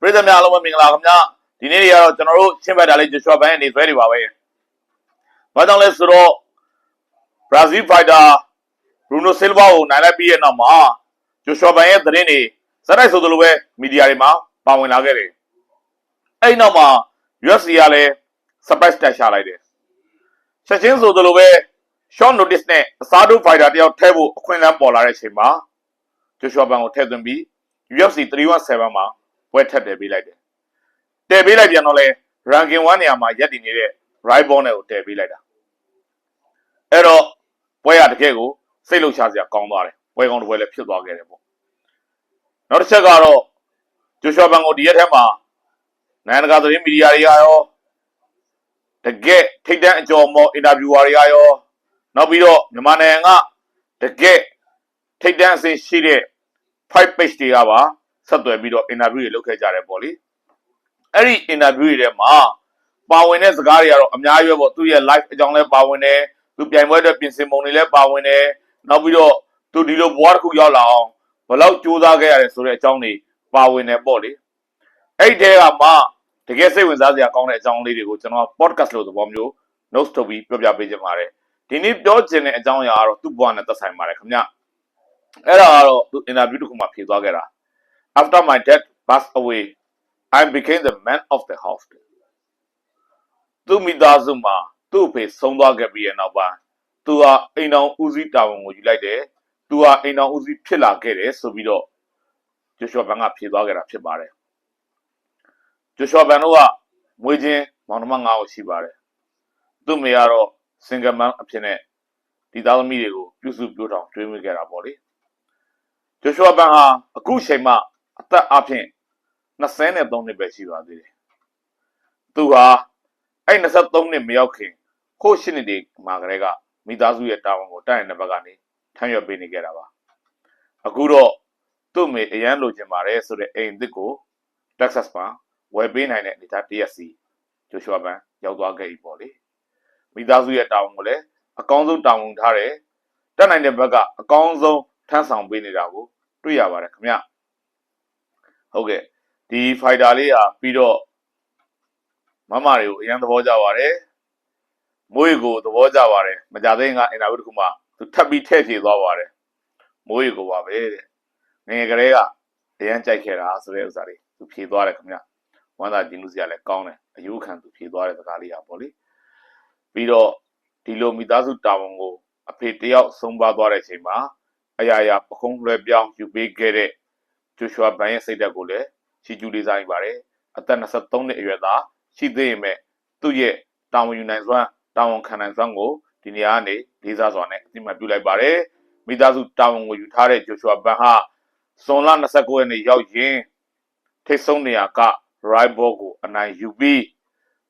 ပြည်သူများအားလုံးပဲမင်္ဂလာခင်ဗျာဒီနေ့တွေကတော့ကျွန်တော်တို့ရှင်းပြတာလေးဂျိုရှွာဘန်ရဲ့နေဆွဲတွေပါပဲဘာကြောင့်လဲဆိုတော့ဘရာဇီးဖိုက်တာဘရူနိုဆီလ်ဗာကိုနိုင်လိုက်ပြီးရဲ့နောက်မှာဂျိုရှွာဘန်ရဲ့သတင်းတွေစတိုက်ဆိုသလိုပဲမီဒီယာတွေမှာပါဝင်လာခဲ့တယ်အဲ့ဒီနောက်မှာ UFC ကလည်း surprise တက်ရှာလိုက်တယ်ချက်ချင်းဆိုသလိုပဲ short notice နဲ့အစားထိုးဖိုက်တာတယောက်ထဲဖို့အခွင့်အလမ်းပေါ်လာတဲ့အချိန်မှာဂျိုရှွာဘန်ကိုထည့်သွင်းပြီး UFC 317မှာ ပွဲထပ်တယ်ပေးလိုက်တယ်။တယ်ပေးလိုက်ပြန်တော့လဲ ranking 1နေရာမှာရက်တည်နေတဲ့ right ball နဲ့ကိုတယ်ပေးလိုက်တာ။အဲ့တော့ပွဲရတကယ်ကိုစိတ်လှုပ်ရှားစရာကောင်းသွားတယ်။ပွဲကောင်းတစ်ပွဲလည်းဖြစ်သွားခဲ့တယ်ပေါ့။နောက်တစ်ချက်ကတော့ဂျိုရှွာဘန်ကိုဒီရက်ထဲမှာနိုင်ငံတကာသတင်းမီဒီယာတွေကရောတကယ်ထိတ်တန့်အကြော်မော်အင်တာဗျူဝါတွေကရောနောက်ပြီးတော့မြန်မာနိုင်ငံကတကယ်ထိတ်တန့်အဆင့်ရှိတဲ့ five page တွေကပါ ဆက်သွယ်ပြီးတော့ interview တွေလုပ်ခဲ့ကြတယ်ပေါ့လေအဲ့ဒီ interview တွေထဲမှာပါဝင်တဲ့စကားတွေကတော့အများကြီးပဲပေါ့သူရဲ့ live အကြောင်းလည်းပါဝင်တယ်သူပြိုင်ပွဲအတွက်ပြင်ဆင်ပုံတွေလည်းပါဝင်တယ်နောက်ပြီးတော့သူဒီလိုဘဝတစ်ခုရောက်လာအောင်ဘယ်လောက်ကြိုးစားခဲ့ရတယ်ဆိုတဲ့အကြောင်းတွေပါဝင်တယ်ပေါ့လေအဲ့ဒီတဲကမှတကယ်စိတ်ဝင်စားစရာကောင်းတဲ့အကြောင်းလေးတွေကိုကျွန်တော် podcast လို့သဘောမျိုး notes ထုတ်ပြီးပြောပြပေးချင်ပါတယ်ဒီနေ့ပြောချင်တဲ့အကြောင်းအရာကတော့သူ့ဘဝနဲ့သက်ဆိုင်ပါတယ်ခင်ဗျအဲ့ဒါကတော့သူ interview တစ်ခုမှဖြေသွားခဲ့တာ after my dad passed away i became the man of the house သူမိသားစုမှာသူ့အဖေဆုံးသွားခဲ့ပြီးတဲ့နောက်ပိုင်းသူဟာအိမ်တော်ဦးစီးတာဝန်ကိုယူလိုက်တယ်သူဟာအိမ်တော်ဦးစီးဖြစ်လာခဲ့တယ်ဆိုပြီးတော့ဂျိုရှွာဘန်ကဖြေသွားခဲ့တာဖြစ်ပါတယ်ဂျိုရှွာဘန်တို့ကမွေးချင်းမောင်နှမ၅ယောက်ရှိပါတယ်သူ့မေကတော့ single man အဖြစ်နဲ့ဒီသားသမီးတွေကိုပြုစုပြောထောင်တွေးမိခဲ့တာပေါ့လေဂျိုရှွာဘန်ဟာအခုချိန်မှ အသက်အဖျင်23နှစ်ပဲရှိပါသေးတယ်သူဟာအဲ့23နှစ်မရောက်ခင်ခိုးရှင်းနေမှာကလေးကမိသားစုရဲ့တာဝန်ကိုတိုက်နေတဲ့ဘက်ကနေထမ်းရွက်ပေးနေခဲ့တာပါအခုတော့သူ့မေအရန်လိုချင်ပါတယ်ဆိုတဲ့အိမ်သစ်ကို Texas မှာဝယ်ပေးနိုင်တဲ့အနေအထား TSC ဂျိုရှွာဘန်ရောက်သွားခဲ့ပြီပေါ့လေမိသားစုရဲ့တာဝန်ကိုလည်းအကောင်းဆုံးတာဝန်ထားတယ်တက်နိုင်တဲ့ဘက်ကအကောင်းဆုံးထမ်းဆောင်ပေးနေတာကိုတွေ့ရပါတယ်ခင်ဗျ ဟုတ်ကဲ့ဒီ fighter လေးဟာပြီးတော့မမတွေကိုအရင်သဘောကျပါတယ်မွေးကိုသဘောကျပါတယ်မကြသေးကအင်တာဗျူးတစ်ခုမှသူထပ်ပြီးထည့်ဖြေသွားပါတယ်မွေးကိုပါပဲတဲ့ငယ်ငယ်ကလေးကအရင်ကြိုက်ခဲ့တာဆိုတဲ့ဥစ္စာလေးသူဖြေသွားတယ်ခင်ဗျဝမ်းသာကြည်နူးစရာလည်းကောင်းတယ်အယုခံသူဖြေသွားတဲ့စကားလေးอ่ะပေါ့လေပြီးတော့ဒီလိုမိသားစုတာဝန်ကိုအဖေတယောက်ဆုံးပါသွားတဲ့အချိန်မှာအရာရာပခုံးလွှဲပြောင်းယူပေးခဲ့တဲ့ ဂျိုရှွာဘန်ရဲ့စိတ်ဓာတ်ကိုလည်းချီကျူးလေးစားနေပါတယ်အသက်23နှစ်အရွယ်သားရှိသေးရင်မဲ့သူ့ရဲ့တာဝန်ယူနိုင်စွမ်းတာဝန်ခံနိုင်စွမ်းကိုဒီနေရာကနေလေးစားစွာနဲ့အသိမှတ်ပြုလိုက်ပါတယ်မိသားစုတာဝန်ကိုယူထားတဲ့ဂျိုရှွာဘန်ဟာဇွန်လ29ရက်နေ့ရောက်ရင်ထိတ်ဆုံးနေရာက right ball ကိုအနိုင်ယူပြီး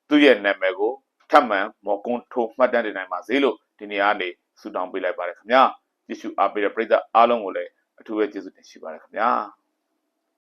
သူ့ရဲ့နာမည်ကိုထပ်မံမော်ကွန်းထိုးမှတ်တမ်းတင်နိုင်ပါစေလို့ဒီနေရာကနေဆုတောင်းပေးလိုက်ပါတယ်ခင်ဗျာယေရှုအားပေးတဲ့ပရိသတ်အားလုံးကိုလည်းအထူးပဲကျေးဇူးတင်ရှိပါတယ်ခင်ဗျာ